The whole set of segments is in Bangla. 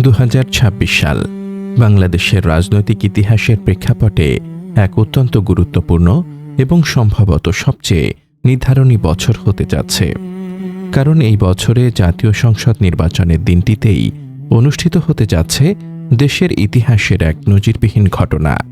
দু হাজার ছাব্বিশ সাল, বাংলাদেশের রাজনৈতিক ইতিহাসের প্রেক্ষাপটে এক অত্যন্ত গুরুত্বপূর্ণ এবং সম্ভবত সবচেয়ে নির্ধারণী বছর হতে যাচ্ছে। কারণ এই বছরে জাতীয় সংসদ নির্বাচনের দিনটিতেই অনুষ্ঠিত হতে যাচ্ছে দেশের ইতিহাসের এক নজিরবিহীন ঘটনা।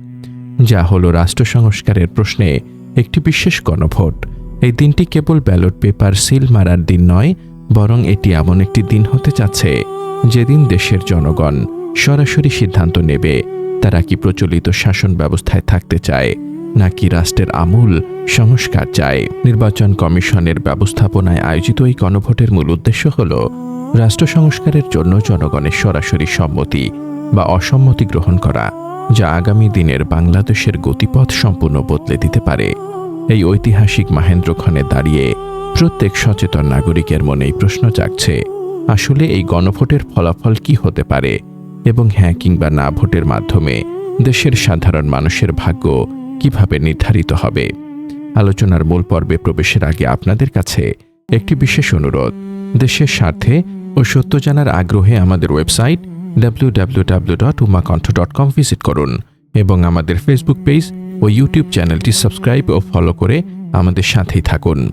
যা হল রাষ্ট্র সংস্কারের প্রশ্নে একটি বিশেষ গণভোট। এই দিনটি কেবল ব্যালট পেপার সিল মারার দিন নয়, বরং এটি এমন একটি দিন হতে যাচ্ছে যেদিন দেশের জনগণ সরাসরি সিদ্ধান্ত নেবে, তারা কি প্রচলিত শাসন ব্যবস্থায় থাকতে চায়, নাকি রাষ্ট্রের আমূল সংস্কার চায়? নির্বাচন কমিশনের ব্যবস্থাপনায় আয়োজিত এই গণভোটের মূল উদ্দেশ্য হল রাষ্ট্র সংস্কারের জন্য জনগণের সরাসরি সম্মতি বা অসম্মতি গ্রহণ করা, যা আগামী দিনের বাংলাদেশের গতিপথ সম্পূর্ণ বদলে দিতে পারে। এই ঐতিহাসিক মাহেন্দ্রক্ষণে দাঁড়িয়ে প্রত্যেক সচেতন নাগরিকের মনেই প্রশ্ন জাগছে আসলে এই গণভোটের ফলাফল কি হতে পারে? এবং হ্যাঁ কিংবা না ভোটের মাধ্যমে দেশের সাধারণ মানুষের ভাগ্য কীভাবে নির্ধারিত হবে? আলোচনার মূল পর্বে প্রবেশের আগে আপনাদের কাছে একটি বিশেষ অনুরোধ। দেশের স্বার্থে ও সত্য জানার আগ্রহে আমাদের ওয়েবসাইট www.umakonth.com ভিজিট করুন এবং আমাদের ফেসবুক পেজ ও ইউটিউব চ্যানেলটি সাবস্ক্রাইব ও ফলো করে আমাদের সাথেই থাকুন।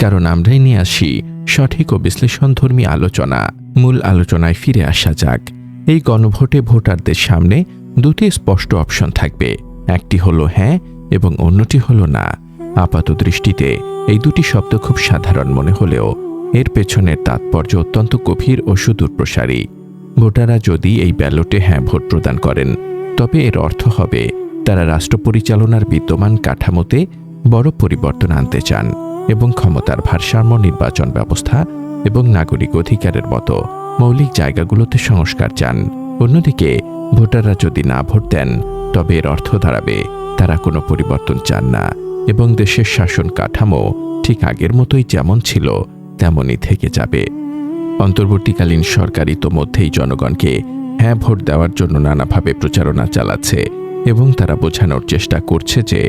কারণ আমরাই নিয়ে আসি সঠিক ও বিশ্লেষণধর্মী আলোচনা। মূল আলোচনায় ফিরে আসা যাক। এই গণভোটে ভোটারদের সামনে দুটি স্পষ্ট অপশন থাকবে। একটি হলো হ্যাঁ এবং অন্যটি হলো না। আপাত দৃষ্টিতে এই দুটি শব্দ খুব সাধারণ মনে হলেও এর পেছনের তাৎপর্য অত্যন্ত গভীর ও সুদূরপ্রসারী। ভোটাররা যদি এই ব্যালটে হ্যাঁ ভোট প্রদান করেন, তবে এর অর্থ হবে তারা রাষ্ট্র পরিচালনার বিদ্যমান কাঠামোতে বড় পরিবর্তন আনতে চান। এবং ক্ষমতার ভারসাম্য নির্বাচন ব্যবস্থা এবং নাগরিক অধিকারের মতো মৌলিক জায়গাগুলোতে সংস্কার চান। অন্যদিকে, ভোটাররা যদি না ভোট দেন, তবে এর অর্থ দাঁড়াবে, তারা কোনো পরিবর্তন চান না এবং দেশের শাসন কাঠামো ঠিক আগের মতোই যেমন ছিল, তেমনই থেকে যাবে। অন্তর্বর্তীকালীন সরকার ইতোমধ্যেই জনগণকে হ্যাঁ ভোট দেওয়ার জন্য নানাভাবে প্রচারণা চালাচ্ছে এবং তারা বোঝানোর চেষ্টা করছে যে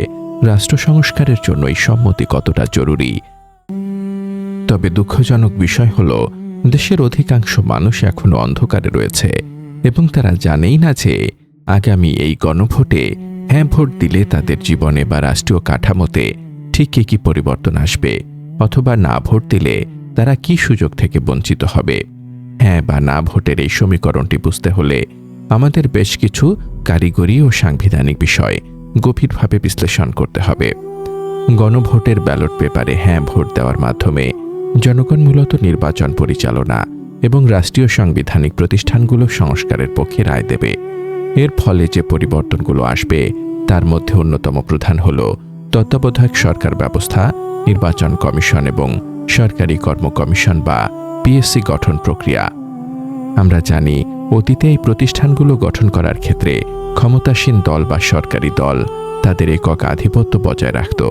রাষ্ট্র সংস্কারের জন্য এই সম্মতি কতটা জরুরি? তবে দুঃখজনক বিষয় হল, দেশের অধিকাংশ মানুষ এখনও অন্ধকারে রয়েছে এবং তারা জানেই না যে আগামী এই গণভোটে হ্যাঁ ভোট দিলে তাদের জীবনে বা রাষ্ট্রীয় কাঠামোতে ঠিক কী কী পরিবর্তন আসবে অথবা না ভোট দিলে তারা কি সুযোগ থেকে বঞ্চিত হবে? হ্যাঁ বা না ভোটের এই সমীকরণটি বুঝতে হলে আমাদের বেশ কিছু কারিগরি ও সাংবিধানিক বিষয় গভীরভাবে বিশ্লেষণ করতে হবে। গণভোটের ব্যালট পেপারে হ্যাঁ ভোট দেওয়ার মাধ্যমে জনগণ মূলত নির্বাচন পরিচালনা এবং রাষ্ট্রীয় সাংবিধানিক প্রতিষ্ঠানগুলো সংস্কারের পক্ষে রায় দেবে। এর ফলে যে পরিবর্তনগুলো আসবে, তার মধ্যে অন্যতম প্রধান হল তত্ত্বাবধায়ক সরকার ব্যবস্থা, নির্বাচন কমিশন এবং সরকারি কর্ম কমিশন বা পিএসসি গঠন প্রক্রিয়া। আমরা জানি অতীতে এই প্রতিষ্ঠানগুলো গঠন করার ক্ষেত্রে ক্ষমতাসীন দল বা সরকারি দল তাদের একক আধিপত্য বজায় রাখত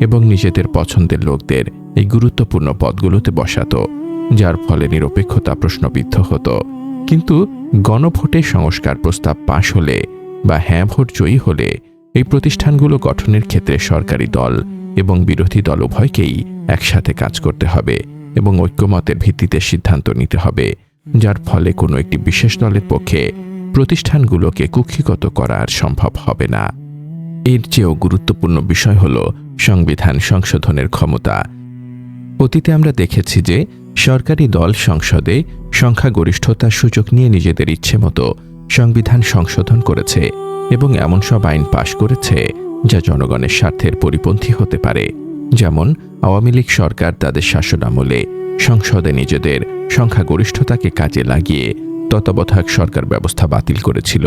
এবং নিজেদের পছন্দের লোকদের এই গুরুত্বপূর্ণ পদগুলোতে বসাত, যার ফলে নিরপেক্ষতা প্রশ্নবিদ্ধ হতো। কিন্তু গণভোটে সংস্কার প্রস্তাব পাশ হলে বা হ্যাঁ ভোট জয়ী হলে এই প্রতিষ্ঠানগুলো গঠনের ক্ষেত্রে সরকারি দল এবং বিরোধী দল উভয়কেই একসাথে কাজ করতে হবে এবং ঐক্যমতের ভিত্তিতে সিদ্ধান্ত নিতে হবে। যার ফলে কোনো একটি বিশেষ দলের পক্ষে প্রতিষ্ঠানগুলোকে কুক্ষিগত করা সম্ভব হবে না। এর চেয়েও গুরুত্বপূর্ণ বিষয় হল সংবিধান সংশোধনের ক্ষমতা। অতীতে আমরা দেখেছি যে সরকারি দল সংসদে সংখ্যাগরিষ্ঠতার সুযোগ নিয়ে নিজেদের ইচ্ছে মতো সংবিধান সংশোধন করেছে এবং এমন সব আইন পাশ করেছে যা জনগণের স্বার্থের পরিপন্থী হতে পারে। যেমন আওয়ামী লীগ সরকার তাদের শাসনামলে সংসদে নিজেদের সংখ্যাগরিষ্ঠতাকে কাজে লাগিয়ে তত্ত্বাবধায়ক সরকার ব্যবস্থা বাতিল করেছিল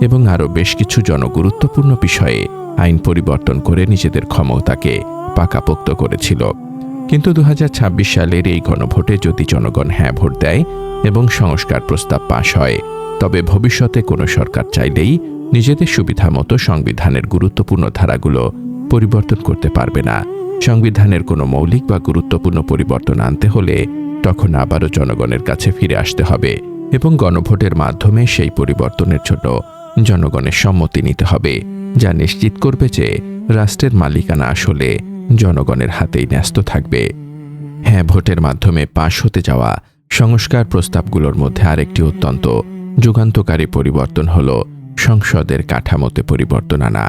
এবং আরও বেশ কিছু জনগুরুত্বপূর্ণ বিষয়ে আইন পরিবর্তন করে নিজেদের ক্ষমতাকে পাকাপোক্ত করেছিল। কিন্তু দু হাজার ছাব্বিশ সালের এই গণভোটে যদি জনগণ হ্যাঁ ভোট দেয় এবং সংস্কার প্রস্তাব পাশ হয়, তবে ভবিষ্যতে কোনো সরকার চাইলেই নিজেদের সুবিধা মতো সংবিধানের গুরুত্বপূর্ণ ধারাগুলো পরিবর্তন করতে পারবে না। সংবিধানের কোনো মৌলিক বা গুরুত্বপূর্ণ পরিবর্তন আনতে হলে তখন আবারও জনগণের কাছে ফিরে আসতে হবে এবং গণভোটের মাধ্যমে সেই পরিবর্তনের জন্য জনগণের সম্মতি নিতে হবে, যা নিশ্চিত করবে যে রাষ্ট্রের মালিকানা আসলে জনগণের হাতেই ন্যস্ত থাকবে। হ্যাঁ ভোটের মাধ্যমে পাশ হতে যাওয়া সংস্কার প্রস্তাবগুলোর মধ্যে আরেকটি অত্যন্ত যুগান্তকারী পরিবর্তন হল সংসদের কাঠামোতে পরিবর্তন আনা।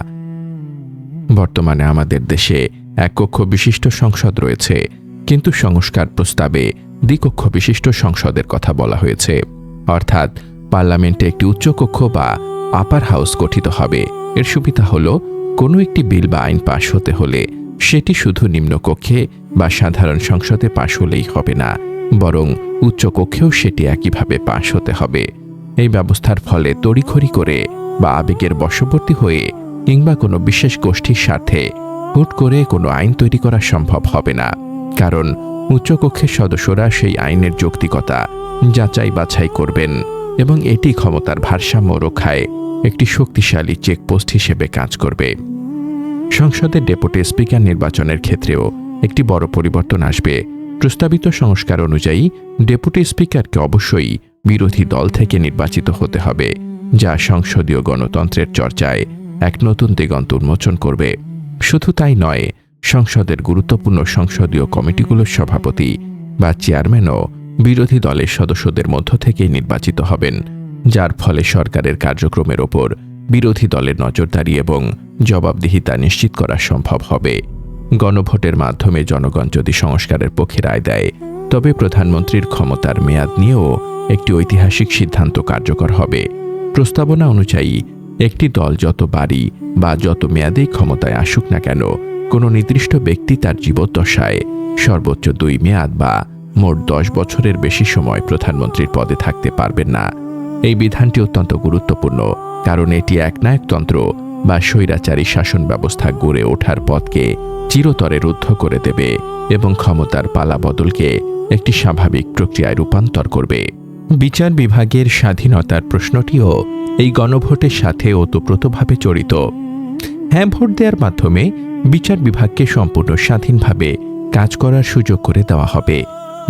বর্তমানে আমাদের দেশে এক কক্ষ বিশিষ্ট সংসদ রয়েছে, কিন্তু সংস্কার প্রস্তাবে দ্বিকক্ষ বিশিষ্ট সংসদের কথা বলা হয়েছে। অর্থাৎ পার্লামেন্টে একটি উচ্চকক্ষ বা আপার হাউস গঠিত হবে। এর সুবিধা হল, কোনো একটি বিল বা আইন পাশ হতে হলে সেটি শুধু নিম্নকক্ষে বা সাধারণ সংসদে পাশ হলেই হবে না, বরং উচ্চকক্ষেও সেটি একইভাবে পাশ হতে হবে। এই ব্যবস্থার ফলে তড়িঘড়ি করে বা আবেগের বশবর্তী হয়ে কিংবা কোনো বিশেষ গোষ্ঠীর স্বার্থে হুট করে কোনো আইন তৈরি করা সম্ভব হবে না, কারণ উচ্চকক্ষের সদস্যরা সেই আইনের যৌক্তিকতা যাচাই বাছাই করবেন এবং এটি ক্ষমতার ভারসাম্য রক্ষায় একটি শক্তিশালী চেকপোস্ট হিসেবে কাজ করবে। সংসদের ডেপুটি স্পিকার নির্বাচনের ক্ষেত্রেও একটি বড় পরিবর্তন আসবে। প্রস্তাবিত সংস্কার অনুযায়ী ডেপুটি স্পিকারকে অবশ্যই বিরোধী দল থেকে নির্বাচিত হতে হবে, যা সংসদীয় গণতন্ত্রের চর্চায় এক নতুন দিগন্ত উন্মোচন করবে। শুধু তাই নয়, সংসদের গুরুত্বপূর্ণ সংসদীয় কমিটিগুলোর সভাপতি বা চেয়ারম্যানও বিরোধী দলের সদস্যদের মধ্য থেকেই নির্বাচিত হবেন, যার ফলে সরকারের কার্যক্রমের ওপর বিরোধী দলের নজরদারি এবং জবাবদিহিতা নিশ্চিত করা সম্ভব হবে। গণভোটের মাধ্যমে জনগণ যদি সংস্কারের পক্ষে রায় দেয়, তবে প্রধানমন্ত্রীর ক্ষমতার মেয়াদ নিয়েও একটি ঐতিহাসিক সিদ্ধান্ত কার্যকর হবে। প্রস্তাবনা অনুযায়ী একটি দল যত বাড়ি বা যত মেয়াদেই ক্ষমতায় আসুক না কেন, কোনো নির্দিষ্ট ব্যক্তি তার জীবদ্দশায় সর্বোচ্চ দুই মেয়াদ বা মোট দশ বছরের বেশি সময় প্রধানমন্ত্রীর পদে থাকতে পারবেন না। এই বিধানটি অত্যন্ত গুরুত্বপূর্ণ, কারণ এটি একনায়কতন্ত্র বা স্বৈরাচারী শাসন ব্যবস্থা গড়ে ওঠার পথকে চিরতরে রুদ্ধ করে দেবে এবং ক্ষমতার পালা বদলকে একটি স্বাভাবিক প্রক্রিয়ায় রূপান্তর করবে। বিচার বিভাগের স্বাধীনতার প্রশ্নটিও এই গণভোটের সাথে ওতপ্রোতভাবে জড়িত। হ্যাঁ ভোট দেওয়ার মাধ্যমে বিচার বিভাগকে সম্পূর্ণ স্বাধীনভাবে কাজ করার সুযোগ করে দেওয়া হবে,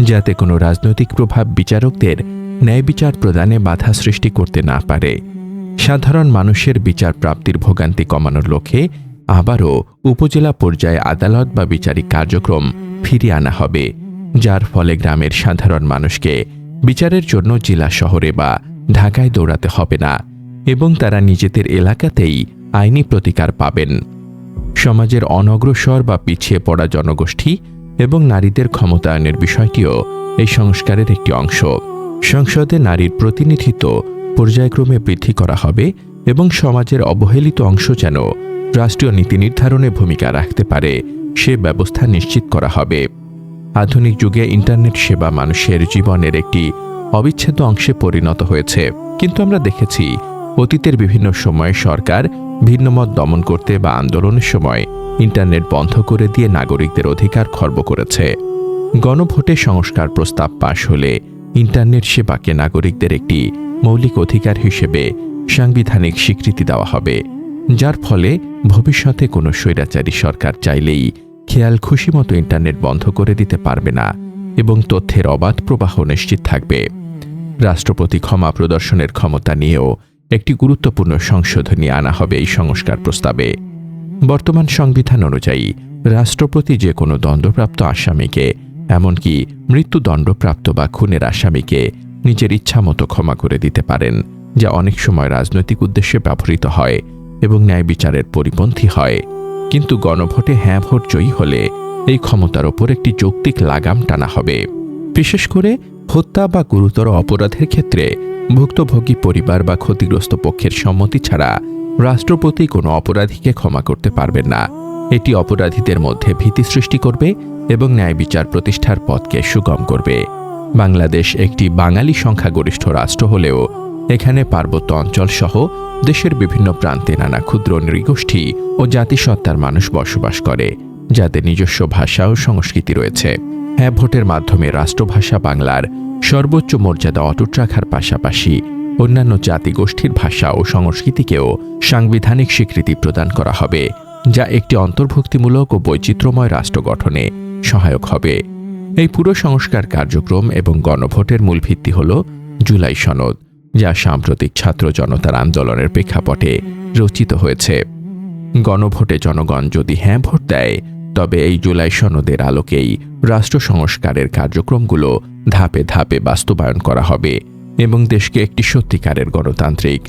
যাতে কোনো রাজনৈতিক প্রভাব বিচারকদের ন্যায় বিচার প্রদানে বাধা সৃষ্টি করতে না পারে। সাধারণ মানুষের বিচার প্রাপ্তির ভোগান্তি কমানোর লক্ষ্যে আবারও উপজেলা পর্যায়ে আদালত বা বিচারিক কার্যক্রম ফিরিয়ে আনা হবে, যার ফলে গ্রামের সাধারণ মানুষকে বিচারের জন্য জেলা শহরে বা ঢাকায় দৌড়াতে হবে না এবং তারা নিজেদের এলাকাতেই আইনি প্রতিকার পাবেন। সমাজের অনগ্রসর বা পিছিয়ে পড়া জনগোষ্ঠী এবং নারীদের ক্ষমতায়নের বিষয়টিও এই সংস্কারের একটি অংশ। সংসদে নারীর প্রতিনিধিত্ব পর্যায়ক্রমে বৃদ্ধি করা হবে এবং সমাজের অবহেলিত অংশ যেন রাষ্ট্রীয় নীতি নির্ধারণে ভূমিকা রাখতে পারে, সে ব্যবস্থা নিশ্চিত করা হবে। আধুনিক যুগে ইন্টারনেট সেবা মানুষের জীবনের একটি অবিচ্ছেদ্য অংশে পরিণত হয়েছে। কিন্তু আমরা দেখেছি, অতীতের বিভিন্ন সময়ে সরকার ভিন্নমত দমন করতে বা আন্দোলনের সময় ইন্টারনেট বন্ধ করে দিয়ে নাগরিকদের অধিকার খর্ব করেছে। গণভোটে সংস্কার প্রস্তাব পাশ হলে ইন্টারনেট সেবাকে নাগরিকদের একটি মৌলিক অধিকার হিসেবে সাংবিধানিক স্বীকৃতি দেওয়া হবে, যার ফলে ভবিষ্যতে কোনো স্বৈরাচারী সরকার চাইলেই খেয়াল খুশি মতো ইন্টারনেট বন্ধ করে দিতে পারবে না এবং তথ্যের অবাধ প্রবাহ নিশ্চিত থাকবে। রাষ্ট্রপতি ক্ষমা প্রদর্শনের ক্ষমতা নিয়েও একটি গুরুত্বপূর্ণ সংশোধনী আনা হবে এই সংস্কার প্রস্তাবে। বর্তমান সংবিধান অনুযায়ী, রাষ্ট্রপতি যে কোনো দণ্ডপ্রাপ্ত আসামিকে, এমনকি মৃত্যুদণ্ডপ্রাপ্ত বা খুনের আসামিকে, নিজের ইচ্ছামতো ক্ষমা করে দিতে পারেন, যা অনেক সময় রাজনৈতিক উদ্দেশ্যে ব্যবহৃত হয় এবং ন্যায় বিচারের পরিপন্থী হয়। কিন্তু গণভোটে হ্যাঁ ভোট জয়ী হলে এই ক্ষমতার ওপর একটি যৌক্তিক লাগাম টানা হবে। বিশেষ করে হত্যা বা গুরুতর অপরাধের ক্ষেত্রে ভুক্তভোগী পরিবার বা ক্ষতিগ্রস্ত পক্ষের সম্মতি ছাড়া রাষ্ট্রপতি কোনো অপরাধীকে ক্ষমা করতে পারবেন না। এটি অপরাধীদের মধ্যে ভীতি সৃষ্টি করবে এবং ন্যায় বিচার প্রতিষ্ঠার পথকে সুগম করবে। বাংলাদেশ একটি বাঙালি সংখ্যাগরিষ্ঠ রাষ্ট্র হলেও এখানে পার্বত্য অঞ্চল সহ দেশের বিভিন্ন প্রান্তে নানা ক্ষুদ্র নৃগোষ্ঠী ও জাতিসত্তার মানুষ বসবাস করে, যাদের নিজস্ব ভাষা ও সংস্কৃতি রয়েছে। হ্যাঁ ভোটের মাধ্যমে রাষ্ট্রভাষা বাংলার সর্বোচ্চ মর্যাদা অটুট রাখার পাশাপাশি অন্যান্য জাতিগোষ্ঠীর ভাষা ও সংস্কৃতিকেও সাংবিধানিক স্বীকৃতি প্রদান করা হবে, যা একটি অন্তর্ভুক্তিমূলক ও বৈচিত্র্যময় রাষ্ট্র গঠনে সহায়ক হবে। এই পুরো সংস্কার কার্যক্রম এবং গণভোটের মূল ভিত্তি হল জুলাই সনদ। যা সাম্প্রতিক ছাত্র জনতার আন্দোলনের প্রেক্ষাপটে রচিত হয়েছে। গণভোটে জনগণ যদি হ্যাঁ ভোট দেয়, তবে এই জুলাই সনদের আলোকেই রাষ্ট্র সংস্কারের কার্যক্রমগুলো ধাপে ধাপে বাস্তবায়ন করা হবে এবং দেশকে একটি সত্যিকারের গণতান্ত্রিক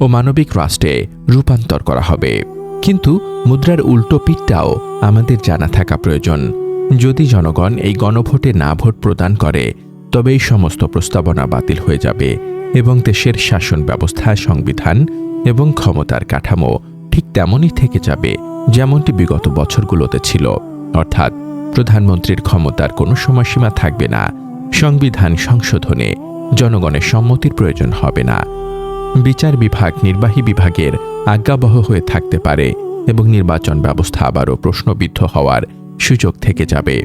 ও মানবিক রাষ্ট্রে রূপান্তর করা হবে। কিন্তু মুদ্রার উল্টো পিঠটাও আমাদের জানা থাকা প্রয়োজন। যদি জনগণ এই গণভোটে না ভোট প্রদান করে, তবে এই সমস্ত প্রস্তাবনা বাতিল হয়ে যাবে। এবং দেশের শাসন ব্যবস্থা, সংবিধান এবং ক্ষমতার কাঠামো ঠিক তেমনই থেকে যাবে যেমনটি বিগত বছরগুলোতে ছিল। অর্থাৎ প্রধানমন্ত্রীর ক্ষমতার কোনো সময়সীমা থাকবে না, সংবিধান সংশোধনে জনগণের সম্মতির প্রয়োজন হবে না। বিচার বিভাগ নির্বাহী বিভাগের আজ্ঞাবহ হয়ে থাকতে পারে এবং নির্বাচন ব্যবস্থা আবারও প্রশ্নবিদ্ধ হওয়ার সুযোগ থেকে যাবে।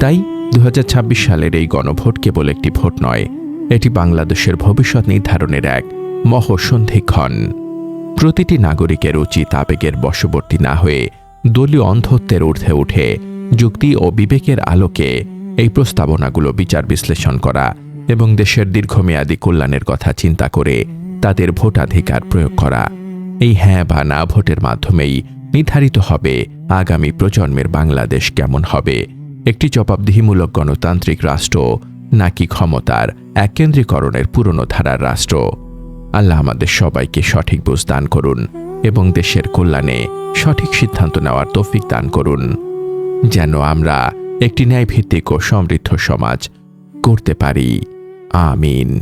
তাই দু হাজার ছাব্বিশ সালের এই গণভোট কেবল একটি ভোট নয় এটি বাংলাদেশের ভবিষ্যৎ নির্ধারণের এক মহসন্ধিক্ষণ প্রতিটি নাগরিকের উচিত আবেগের বশবর্তী না হয়ে দলীয় অন্ধত্বের ঊর্ধ্বে উঠে যুক্তি ও বিবেকের আলোকে এই প্রস্তাবনাগুলো বিচার বিশ্লেষণ করা এবং দেশের দীর্ঘমেয়াদী কল্যাণের কথা চিন্তা করে তাদের ভোটাধিকার প্রয়োগ করা। এই হ্যাঁ বা না ভোটের মাধ্যমেই নির্ধারিত হবে আগামী প্রজন্মের বাংলাদেশ কেমন হবে। একটি জবাবদিহিমূলক গণতান্ত্রিক রাষ্ট্র নাকি ক্ষমতার এককেন্দ্রীকরণের পুরনো ধারার রাষ্ট্র। আল্লাহ আমাদের সবাইকে সঠিক বুঝ দান করুন এবং দেশের কল্যাণে সঠিক সিদ্ধান্ত নেওয়ার তৌফিক দান করুন। যেন আমরা একটি ন্যায়ভিত্তিক ও সমৃদ্ধ সমাজ করতে পারি। আমিন।